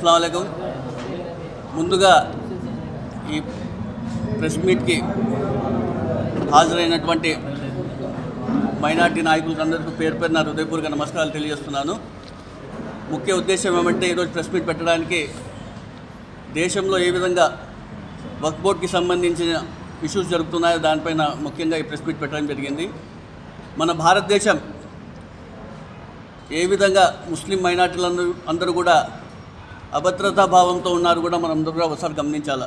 అస్సలం ముందుగా ఈ ప్రెస్ మీట్కి హాజరైనటువంటి మైనార్టీ నాయకులందరికీ పేరు పేరున హృదయపూర్వక నమస్కారాలు తెలియజేస్తున్నాను. ముఖ్య ఉద్దేశం ఏమంటే ఈరోజు ప్రెస్ మీట్ పెట్టడానికి దేశంలో ఏ విధంగా వక్ బోర్డ్కి సంబంధించిన ఇష్యూస్ జరుగుతున్నాయో దానిపైన ముఖ్యంగా ఈ ప్రెస్ మీట్ పెట్టడం జరిగింది. మన భారతదేశం ఏ విధంగా ముస్లిం మైనార్టీలందరూ అందరూ కూడా అభద్రతా భావంతో ఉన్నారు కూడా మనం అందరూ కూడా ఒకసారి గమనించాలి.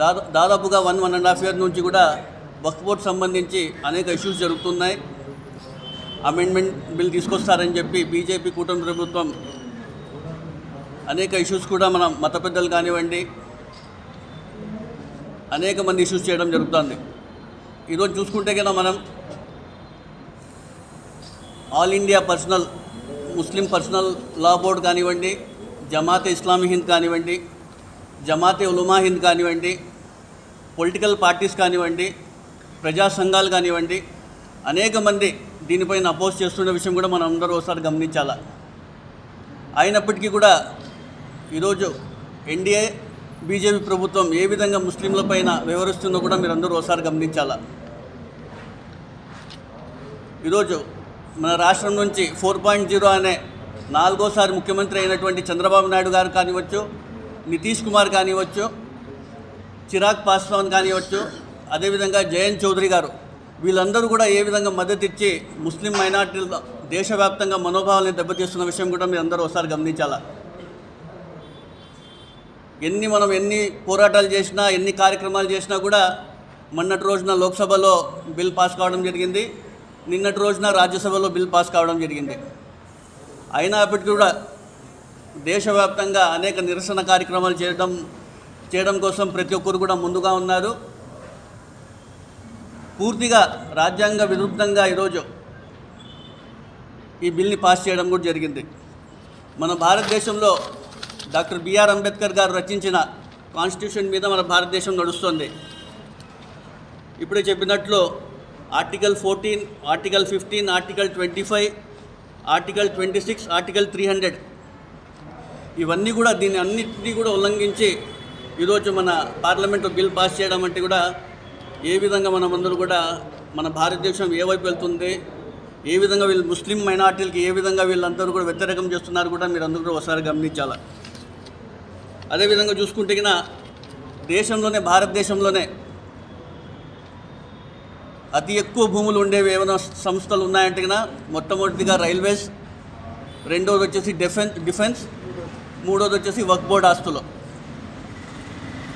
దాదా దాదాపుగా one one and half year నుంచి కూడా వక్ఫ్ బోర్డ్ సంబంధించి అనేక ఇష్యూస్ జరుగుతున్నాయి. అమెండ్మెంట్ బిల్ తీసుకొస్తారని చెప్పి బీజేపీ కూటమి ప్రభుత్వం అనేక ఇష్యూస్ కూడా మన మత పెద్దలు కానివ్వండి అనేక మంది ఇష్యూస్ చేయడం జరుగుతుంది. ఈరోజు చూసుకుంటే కదా మనం all India personal Muslim personal law board కానివ్వండి జమాతే ఇస్లామీ హింద్ కానివ్వండి జమాతే ఉలుమా హింద్ కానివ్వండి పొలిటికల్ పార్టీస్ కానివ్వండి ప్రజా సంఘాలు కానివ్వండి అనేక మంది దీనిపైన అపోజ్ చేస్తున్న విషయం కూడా మనం అందరూ ఒకసారి గమనించాలా? అయినప్పటికీ కూడా ఈరోజు ఎన్డీఏ బీజేపీ ప్రభుత్వం ఏ విధంగా ముస్లింలపైన వివరిస్తుందో కూడా మీరు అందరూ ఒకసారి గమనించాలా? ఈరోజు మన రాష్ట్రం నుంచి ఫోర్ పాయింట్ జీరో అనే నాలుగోసారి ముఖ్యమంత్రి అయినటువంటి చంద్రబాబు నాయుడు గారు కానివచ్చు నితీష్ కుమార్ కానివచ్చు చిరాగ్ పాస్వాన్ కానివచ్చు అదేవిధంగా జయంత్ చౌదరి గారు వీళ్ళందరూ కూడా ఏ విధంగా మద్దతు ఇచ్చి ముస్లిం మైనార్టీల దేశవ్యాప్తంగా మనోభావాలను దెబ్బతీస్తున్న విషయం కూడా మీరు అందరూ ఒకసారి గమనించాలా? ఎన్ని మనం ఎన్ని పోరాటాలు చేసినా ఎన్ని కార్యక్రమాలు చేసినా కూడా మొన్నటి రోజున లోక్సభలో బిల్ పాస్ కావడం జరిగింది నిన్నటి రోజున రాజ్యసభలో బిల్ పాస్ కావడం జరిగింది. అయినప్పటికీ కూడా దేశవ్యాప్తంగా అనేక నిరసన కార్యక్రమాలు చేయడం చేయడం కోసం ప్రతి ఒక్కరు కూడా ముందుగా ఉన్నారు. పూర్తిగా రాజ్యాంగ విరుద్ధంగా ఈరోజు ఈ బిల్ని పాస్ చేయడం కూడా జరిగింది. మన భారతదేశంలో డాక్టర్ బిఆర్ అంబేద్కర్ గారు రచించిన కాన్స్టిట్యూషన్ మీద మన భారతదేశం నడుస్తుంది. ఇప్పుడే చెప్పినట్లు article fourteen article fifteen article twenty five article twenty six article three hundred. ఇవన్నీ కూడా దీన్ని అన్నింటినీ కూడా ఉల్లంఘించి ఈరోజు మన పార్లమెంట్లో బిల్ పాస్ చేయడం అంటే కూడా ఏ విధంగా మనం అందరూ కూడా మన భారతదేశం ఏ వైపు వెళ్తుంది ఏ విధంగా వీళ్ళు ముస్లిం మైనార్టీలకి ఏ విధంగా వీళ్ళందరూ కూడా వ్యతిరేకం చేస్తున్నారు కూడా మీరు అందరూ కూడా ఒకసారి గమనించాలి? అదేవిధంగా చూసుకుంటే కన్నా దేశంలోనే భారతదేశంలోనే అతి ఎక్కువ భూములు ఉండేవి ఏమైనా సంస్థలు ఉన్నాయంటే కన్నా మొట్టమొదటిగా రైల్వేస్ రెండోది వచ్చేసి డిఫెన్స్ డిఫెన్స్ మూడోది వచ్చేసి వక్ బోర్డ్ ఆస్తులు.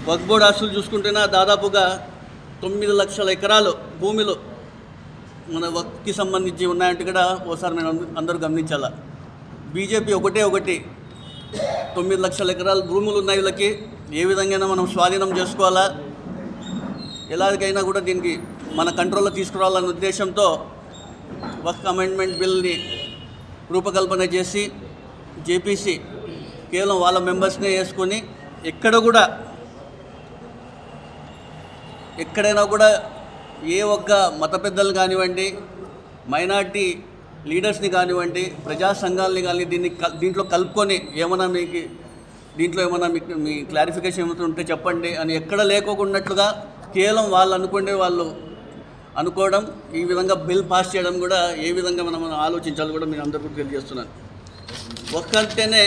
వక్ బోర్డ్ ఆస్తులు చూసుకుంటేనా దాదాపుగా తొమ్మిది లక్షల ఎకరాలు భూమిలో మన వక్కి సంబంధించి ఉన్నాయంటే కూడా ఓసారి నేను అందరూ గమనించాలా. బీజేపీ ఒకటే ఒకటి. తొమ్మిది లక్షల ఎకరాల భూములు ఉన్నాయి వీళ్ళకి. ఏ విధంగా మనం స్వాధీనం చేసుకోవాలా? ఎలాగైనా కూడా దీనికి మన కంట్రోల్లో తీసుకురావాలన్న ఉద్దేశంతో వక్ అమెండ్మెంట్ బిల్ని రూపకల్పన చేసి జేపీసీ కేవలం వాళ్ళ మెంబర్స్నే వేసుకొని ఎక్కడ కూడా ఎక్కడైనా కూడా ఏ ఒక్క మత పెద్దలు కానివ్వండి మైనార్టీ లీడర్స్ని కానివ్వండి ప్రజా సంఘాలని కానీ దీన్ని దీంట్లో కలుపుకొని ఏమైనా మీకు దీంట్లో ఏమైనా మీకు మీ క్లారిఫికేషన్ ఏమైనా ఉంటే చెప్పండి అని ఎక్కడ లేకోకున్నట్లుగా కేవలం వాళ్ళు అనుకునే వాళ్ళు అనుకోవడం ఈ విధంగా బిల్ పాస్ చేయడం కూడా ఏ విధంగా మనం ఆలోచించాలో కూడా మీరు అందరికీ తెలియజేస్తున్నాను. ఒక్కంటేనే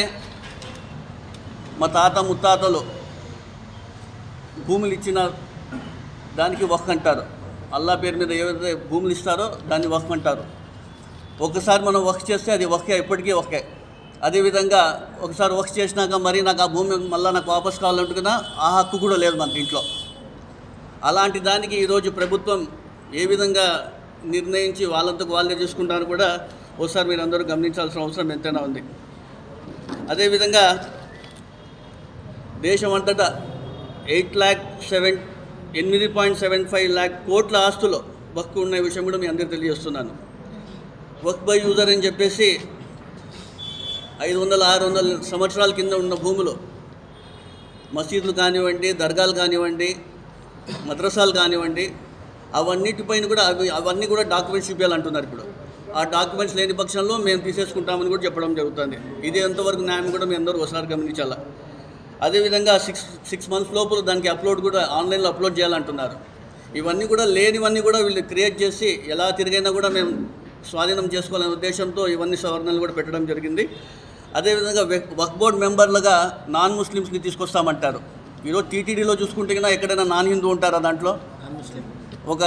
మా తాత ముత్తాతలు భూములు ఇచ్చిన దానికి వక్ అంటారు. అల్లా పేరు మీద ఏవైతే భూములు ఇస్తారో దాన్ని వక్ అంటారు. ఒకసారి మనం వర్క్ చేస్తే అది ఒకే ఎప్పటికీ ఒకే అదేవిధంగా ఒకసారి వర్క్ చేసినాక మరి నాకు ఆ భూమి మళ్ళీ నాకు వాపస్ కావాలంటున్నా ఆ హక్కు కూడా లేదు మన దీంట్లో అలాంటి దానికి ఈరోజు ప్రభుత్వం ఏ విధంగా నిర్ణయించి వాళ్ళంతకు వాళ్ళే చూసుకుంటారు కూడా ఒకసారి మీరు అందరూ గమనించాల్సిన అవసరం ఎంతైనా ఉంది. అదేవిధంగా దేశం అంతటా ఎయిట్ ల్యాక్ సెవెన్ ఎనిమిది పాయింట్ సెవెన్ ఫైవ్ ల్యాక్ కోట్ల ఆస్తులు వక్ ఉన్న విషయం కూడా మీ అందరికీ తెలియజేస్తున్నాను. వక్ బై యూజర్ అని చెప్పేసి ఐదు వందల ఆరు వందల సంవత్సరాల కింద ఉన్న భూములు మసీదులు కానివ్వండి దర్గాలు కానివ్వండి మద్రసాలు కానివ్వండి అవన్నిటిపైన కూడా అవి అవన్నీ కూడా డాక్యుమెంట్స్ చూపించాలంటున్నారు ఇప్పుడు. ఆ డాక్యుమెంట్స్ లేని పక్షంలో మేము తీసేసుకుంటామని కూడా చెప్పడం జరుగుతుంది. ఇది ఎంతవరకు న్యాయం కూడా మీ అందరూ ఒకసారి గమనించాలా. అదేవిధంగా సిక్స్ సిక్స్ మంత్స్ లోపల దానికి అప్లోడ్ కూడా ఆన్లైన్లో అప్లోడ్ చేయాలంటున్నారు. ఇవన్నీ కూడా లేనివన్నీ కూడా వీళ్ళు క్రియేట్ చేసి ఎలా తిరిగైనా కూడా మేము స్వాధీనం చేసుకోవాలనే ఉద్దేశంతో ఇవన్నీ సవరణలు కూడా పెట్టడం జరిగింది. అదేవిధంగా వక్ బోర్డ్ మెంబర్లుగా నాన్ ముస్లిమ్స్ని తీసుకొస్తామంటారు. ఈరోజు టీటీడీలో చూసుకుంటే కన్నా ఎక్కడైనా నాన్ హిందూ ఉంటారా దాంట్లో? ఒక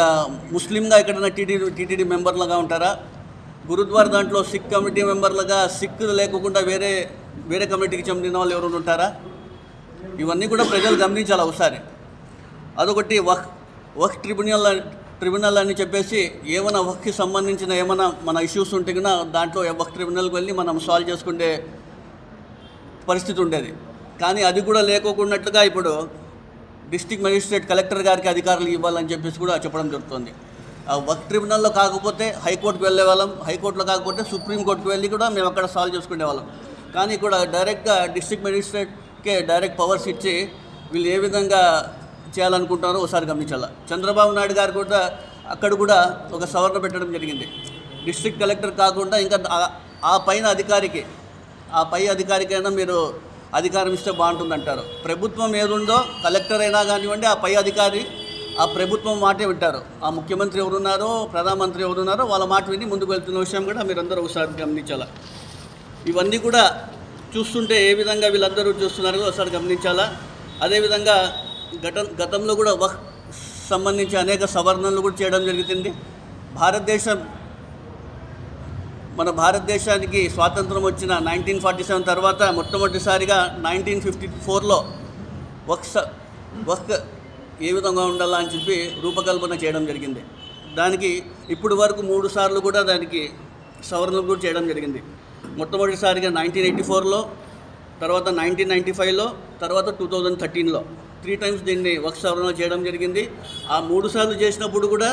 ముస్లింగా ఎక్కడైనా టీటీడీ టీటీడీ మెంబర్లుగా ఉంటారా? గురుద్వార్ దాంట్లో సిక్ కమిటీ మెంబర్లుగా సిక్ లేకుండా వేరే వేరే కమిటీకి చెందిన వాళ్ళు ఎవరైనా ఉంటారా? ఇవన్నీ కూడా ప్రజలు గమనించాలి ఒకసారి. అదొకటి వక్ వక్ ట్రిబ్యునల్ ట్రిబ్యునల్ అని చెప్పేసి ఏమైనా వక్కి సంబంధించిన ఏమైనా మన ఇష్యూస్ ఉంటే కన్నా దాంట్లో వక్ ట్రిబ్యునల్కి వెళ్ళి మనం సాల్వ్ చేసుకునే పరిస్థితి ఉండేది. కానీ అది కూడా లేకోకున్నట్లుగా ఇప్పుడు డిస్టిక్ మెజిస్ట్రేట్ కలెక్టర్ గారికి అధికారులు ఇవ్వాలని చెప్పేసి కూడా చెప్పడం జరుగుతుంది. ఆ వర్క్ ట్రిబ్యునల్లో కాకపోతే హైకోర్టుకు వెళ్ళే వాళ్ళం హైకోర్టులో కాకపోతే సుప్రీంకోర్టుకు వెళ్ళి కూడా మేము అక్కడ సాల్వ్ చేసుకునే వాళ్ళం. కానీ ఇక్కడ డైరెక్ట్గా డిస్ట్రిక్ట్ మెజిస్ట్రేట్కే డైరెక్ట్ పవర్స్ ఇచ్చి వీళ్ళు ఏ విధంగా చేయాలనుకుంటారో ఒకసారి గమనించాల. చంద్రబాబు నాయుడు గారు కూడా అక్కడ కూడా ఒక సవరణ పెట్టడం జరిగింది. డిస్ట్రిక్ట్ కలెక్టర్ కాకుండా ఇంకా ఆ- ఆ పైన అధికారికి ఆ పై అధికారికైనా మీరు అధికారం ఇస్తే బాగుంటుందంటారు. ప్రభుత్వం ఏదుందో కలెక్టర్ అయినా కానివ్వండి ఆ పై అధికారి ఆ ప్రభుత్వం మాటే వింటారు. ఆ ముఖ్యమంత్రి ఎవరున్నారో ప్రధానమంత్రి ఎవరున్నారో వాళ్ళ మాట విని ముందుకు వెళ్తున్న విషయం కూడా మీరందరూ ఒకసారి గమనించాలా? ఇవన్నీ కూడా చూస్తుంటే ఏ విధంగా వీళ్ళందరూ చూస్తున్నారో ఒకసారి గమనించాలా? అదేవిధంగా గత గతంలో కూడా వక్ సంబంధించి అనేక సవరణలు కూడా చేయడం జరుగుతుంది భారతదేశం మన భారతదేశానికి స్వాతంత్రం వచ్చిన నైన్టీన్ ఫార్టీ సెవెన్ తర్వాత మొట్టమొదటిసారిగా నైన్టీన్ ఫిఫ్టీ ఫోర్లో వక్స వక్ ఏ విధంగా ఉండాలా అని చెప్పి రూపకల్పన చేయడం జరిగింది. దానికి ఇప్పుడు వరకు మూడు సార్లు కూడా దానికి సవరణలు కూడా చేయడం జరిగింది. మొట్టమొదటిసారిగా నైన్టీన్ ఎయిటీ ఫోర్లో తర్వాత నైన్టీన్ నైంటీ ఫైవ్లో తర్వాత టూ థౌజండ్ థర్టీన్లో. త్రీ టైమ్స్ దీన్ని వక్ సవరణ చేయడం జరిగింది. ఆ మూడు సార్లు చేసినప్పుడు కూడా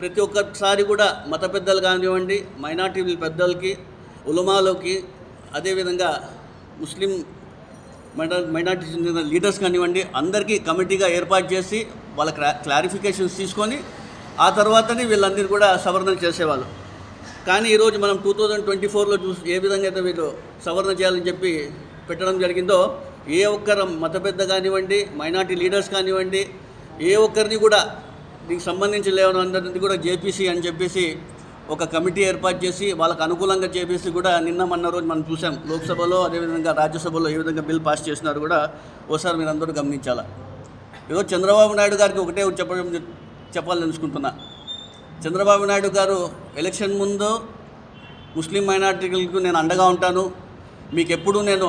ప్రతి ఒక్కసారి కూడా మత పెద్దలు కానివ్వండి మైనార్టీ పెద్దలకి ఉలమాలోకి అదేవిధంగా ముస్లిం మైనార్టీ చెందిన లీడర్స్ కానివ్వండి అందరికీ కమిటీగా ఏర్పాటు చేసి వాళ్ళ క్లా క్లారిఫికేషన్స్ తీసుకొని ఆ తర్వాతనే వీళ్ళందరూ కూడా సవరణ చేసేవాళ్ళు. కానీ ఈరోజు మనం టూ థౌజండ్ ట్వంటీ ఫోర్లో చూసి ఏ విధంగా అయితే వీళ్ళు సవరణ చేయాలని చెప్పి పెట్టడం జరిగిందో ఏ ఒక్కరు మత పెద్ద కానివ్వండి మైనార్టీ లీడర్స్ కానివ్వండి ఏ ఒక్కరిని కూడా దీనికి సంబంధించి లేవని అందరినీ కూడా జేపీసీ అని చెప్పేసి ఒక కమిటీ ఏర్పాటు చేసి వాళ్ళకు అనుకూలంగా చేపేసి కూడా నిన్న మొన్న రోజు మనం చూసాం. లోక్సభలో అదేవిధంగా రాజ్యసభలో ఏ విధంగా బిల్ పాస్ చేసినారు కూడా ఓసారి మీరు అందరూ గమనించాలా? ఈరోజు చంద్రబాబు నాయుడు గారికి ఒకటే చెప్పడం చెప్పాలనుకుంటున్నా చంద్రబాబు నాయుడు గారు ఎలక్షన్ ముందు ముస్లిం మైనార్టీలకు నేను అండగా ఉంటాను. మీకు ఎప్పుడు నేను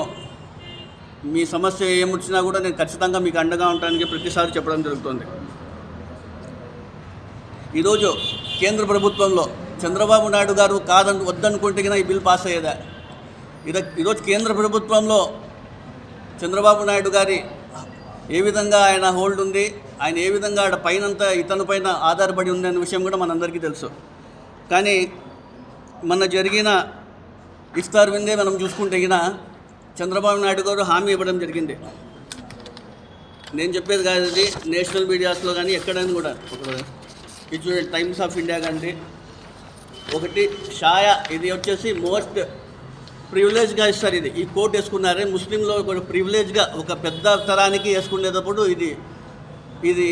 మీ సమస్య ఏమొచ్చినా కూడా నేను ఖచ్చితంగా మీకు అండగా ఉంటానని ప్రతిసారి చెప్పడం జరుగుతుంది. ఈరోజు కేంద్ర ప్రభుత్వంలో చంద్రబాబు నాయుడు గారు కాదని వద్దనుకుంటే కన్నా ఈ బిల్ పాస్ అయ్యేదా? ఈరో ఈరోజు కేంద్ర ప్రభుత్వంలో చంద్రబాబు నాయుడు గారి ఏ విధంగా ఆయన హోల్డ్ ఉంది ఆయన ఏ విధంగా ఆడ పైనంతా ఇతని పైన ఆధారపడి ఉంది అనే విషయం కూడా మనందరికీ తెలుసు. కానీ మొన్న జరిగిన ఇఫ్తార్ విందే మనం చూసుకుంటే గిన చంద్రబాబు నాయుడు గారు హామీ ఇవ్వడం జరిగింది. నేను చెప్పేది కాదు ఇది నేషనల్ మీడియాస్లో కానీ ఎక్కడైనా కూడా. ఇది చూడండి టైమ్స్ ఆఫ్ ఇండియా కండి ఒకటి షాయా ఇది వచ్చేసి మోస్ట్ ప్రివిలేజ్గా ఇస్తారు ఇది. ఈ కోట్ వేసుకున్నారే ముస్లింలో ఒక ప్రివిలేజ్గా ఒక పెద్ద తరానికి వేసుకునేటప్పుడు ఇది ఇది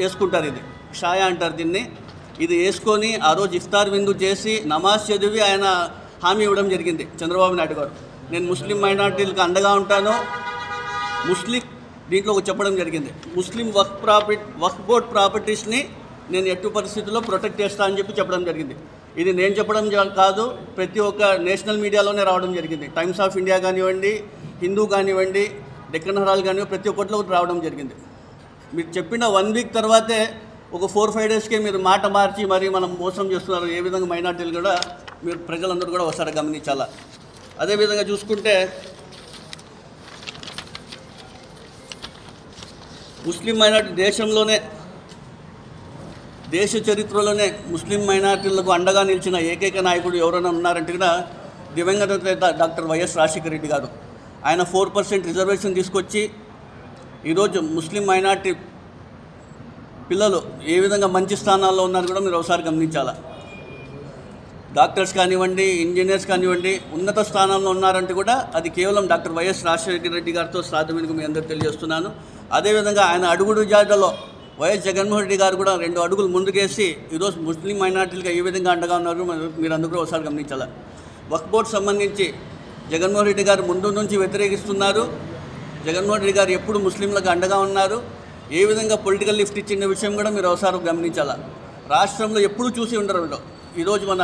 వేసుకుంటారు ఇది. షాయా అంటారు దీన్ని. ఇది వేసుకొని ఆ రోజు ఇఫ్తార్ విందు చేసి నమాజ్ చదివి ఆయన హామీ ఇవ్వడం జరిగింది చంద్రబాబు నాయుడు గారు. నేను ముస్లిం మైనార్టీలకు అండగా ఉంటాను. ముస్లిం దీంట్లో ఒక చెప్పడం జరిగింది. ముస్లిం వక్ ప్రాపర్టీ వక్ బోర్డ్ ప్రాపర్టీస్ని నేను ఎట్టి పరిస్థితుల్లో ప్రొటెక్ట్ చేస్తా అని చెప్పి చెప్పడం జరిగింది. ఇది నేను చెప్పడం కాదు ప్రతి ఒక్క నేషనల్ మీడియాలోనే రావడం జరిగింది. టైమ్స్ ఆఫ్ ఇండియా కానివ్వండి హిందూ కానివ్వండి డెక్కన్ హరాల్ కానివ్వండి ప్రతి ఒక్కటిలో రావడం జరిగింది. మీరు చెప్పిన వన్ వీక్ తర్వాతే ఒక ఫోర్ ఫైవ్ డేస్కే మీరు మాట మార్చి మరి మనం మోసం చేస్తున్నారు. ఏ విధంగా మైనార్టీలు కూడా మీరు ప్రజలందరూ కూడా ఒకసారి గమనించాలా? అదేవిధంగా చూసుకుంటే ముస్లిం మైనార్టీ దేశంలోనే దేశ చరిత్రలోనే ముస్లిం మైనార్టీలకు అండగా నిలిచిన ఏకైక నాయకుడు ఎవరైనా ఉన్నారంటే కూడా దివంగత నేత డాక్టర్ వైఎస్ రాజశేఖర రెడ్డి గారు. ఆయన ఫోర్ పర్సెంట్ రిజర్వేషన్ తీసుకొచ్చి ఈరోజు ముస్లిం మైనార్టీ పిల్లలు ఏ విధంగా మంచి స్థానాల్లో ఉన్నారు కూడా మీరు ఒకసారి గమనించాలా? డాక్టర్స్ కానివ్వండి ఇంజనీర్స్ కానివ్వండి ఉన్నత స్థానంలో ఉన్నారంటే కూడా అది కేవలం డాక్టర్ వైఎస్ రాజశేఖర రెడ్డి గారితో సాధ్యమైన మీ అందరూ తెలియజేస్తున్నాను. అదేవిధంగా ఆయన అడుగుడు జాడలో వైఎస్ జగన్మోహన్ రెడ్డి గారు కూడా రెండు అడుగులు ముందుకేసి ఈరోజు ముస్లిం మైనార్టీలకు ఏ విధంగా అండగా ఉన్నారు మీరు అందరూ ఒకసారి గమనించాలి? వక్ఫ్ బోర్డు సంబంధించి జగన్మోహన్ రెడ్డి గారు ముందు నుంచి వ్యతిరేకిస్తున్నారు. జగన్మోహన్ రెడ్డి గారు ఎప్పుడు ముస్లింలకు అండగా ఉన్నారు. ఏ విధంగా పొలిటికల్ లిఫ్ట్ ఇచ్చిన విషయం కూడా మీరు ఒకసారి గమనించాలా? రాష్ట్రంలో ఎప్పుడు చూసి ఉండరు వీళ్ళు. ఈరోజు మన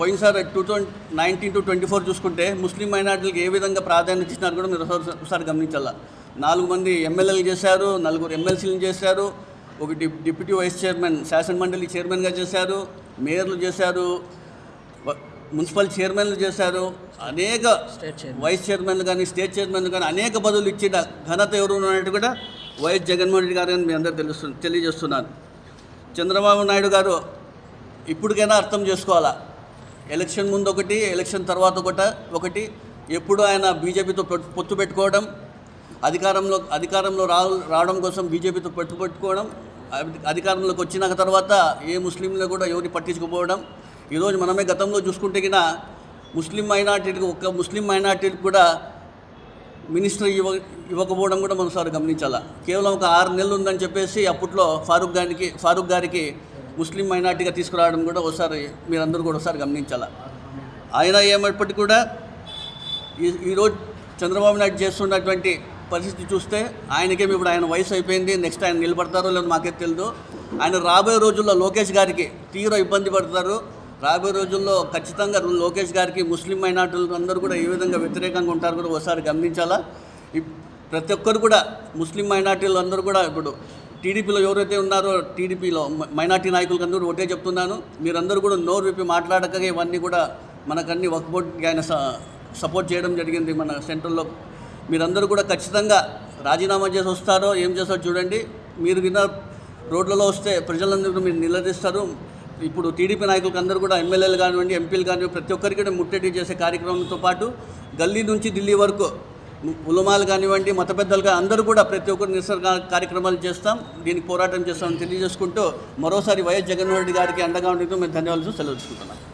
పోయినసారి two thousand nineteen to twenty four చూసుకుంటే ముస్లిం మైనార్టీలకు ఏ విధంగా ప్రాధాన్యత ఇచ్చినారు కూడా మీరు ఒకసారి ఒకసారి గమనించాలా? నాలుగు మంది ఎమ్మెల్యేలు చేశారు నలుగురు ఎమ్మెల్సీలు చేశారు ఒక డి- డిప్యూటీ వైస్ చైర్మన్ శాసన మండలి చైర్మన్గా చేశారు మేయర్లు చేశారు మున్సిపల్ చైర్మన్లు చేశారు. అనేక వైస్ చైర్మన్లు కానీ స్టేట్ చైర్మన్లు కానీ అనేక పదవులు ఇచ్చిన ఘనత ఎవరు ఉన్నట్టు కూడా వైఎస్ జగన్మోహన్ రెడ్డి గారు అని మీ అందరూ తెలుస్తు తెలియజేస్తున్నాను. చంద్రబాబు నాయుడు గారు ఇప్పటికైనా అర్థం చేసుకోవాలా? ఎలక్షన్ ముందు ఒకటి ఎలక్షన్ తర్వాత ఒకట ఒకటి. ఎప్పుడు ఆయన బీజేపీతో పొత్తు- పెట్టుకోవడం అధికారంలో అధికారంలో రావడం కోసం బీజేపీతో పొత్తు పెట్టుకోవడం అధికారంలోకి వచ్చినాక తర్వాత ఏ ముస్లింలు కూడా ఎవరిని పట్టించుకోపోవడం ఈరోజు మనమే గతంలో చూసుకుంటే గిన ముస్లిం మైనార్టీలకు ఒక్క ముస్లిం మైనార్టీలకు కూడా మినిస్టర్ ఇవ్వ ఇవ్వకపోవడం కూడా మనం సార్ గమనించాలా. కేవలం ఒక ఆరు నెలలు ఉందని చెప్పేసి అప్పట్లో ఫారూక్ గారికి ఫారూక్ గారికి ముస్లిం మైనార్టీగా తీసుకురావడం కూడా ఒకసారి మీరందరూ కూడా ఒకసారి గమనించాలా. ఆయన ఏమైనప్పటికీ కూడా ఈ ఈరోజు చంద్రబాబు నాయుడు చేస్తున్నటువంటి పరిస్థితి చూస్తే ఆయనకేమి ఇప్పుడు ఆయన వయసు అయిపోయింది నెక్స్ట్ ఆయన నిలబడతారో లేదో మాకే తెలియదు ఆయన రాబోయే రోజుల్లో లోకేష్ గారికి తీవ్ర ఇబ్బంది పడతారు. రాబోయే రోజుల్లో ఖచ్చితంగా లోకేష్ గారికి ముస్లిం మైనార్టీలు అందరూ కూడా ఏ విధంగా వ్యతిరేకంగా ఉంటారు కూడా ఒకసారి గమనించాలా? ప్రతి ఒక్కరు కూడా ముస్లిం మైనార్టీలు అందరూ కూడా ఇప్పుడు టీడీపీలో ఎవరైతే ఉన్నారో టీడీపీలో మైనార్టీ నాయకులకు అందరూ ఒకటే చెప్తున్నాను. మీరందరూ కూడా నోరు విప్పి మాట్లాడక ఇవన్నీ కూడా మనకన్నీ వర్క్ బోర్డ్కి ఆయన స- సపోర్ట్ చేయడం జరిగింది మన సెంట్రల్లో మీరందరూ కూడా ఖచ్చితంగా రాజీనామా చేసి వస్తారో ఏం చేస్తారో చూడండి. మీరు కింద రోడ్లలో వస్తే ప్రజలందరూ మీరు నిలదీస్తారు. ఇప్పుడు టీడీపీ నాయకులకు అందరూ కూడా ఎమ్మెల్యేలు కానివ్వండి ఎంపీలు కానివ్వండి ప్రతి ఒక్కరికి కూడా ముట్టడి చేసే కార్యక్రమంతో పాటు గల్లీ నుంచి ఢిల్లీ వరకు ఉలమాలు కానివ్వండి మత పెద్దలు అందరూ కూడా ప్రతి ఒక్కరు నిరసన కార్యక్రమాలు చేస్తాం. దీనికి పోరాటం చేస్తామని తెలియజేసుకుంటూ మరోసారి వైఎస్ జగన్మోహన్ రెడ్డి గారికి అండగా ఉండేందుకు మేము ధన్యవాదాలు సెలవు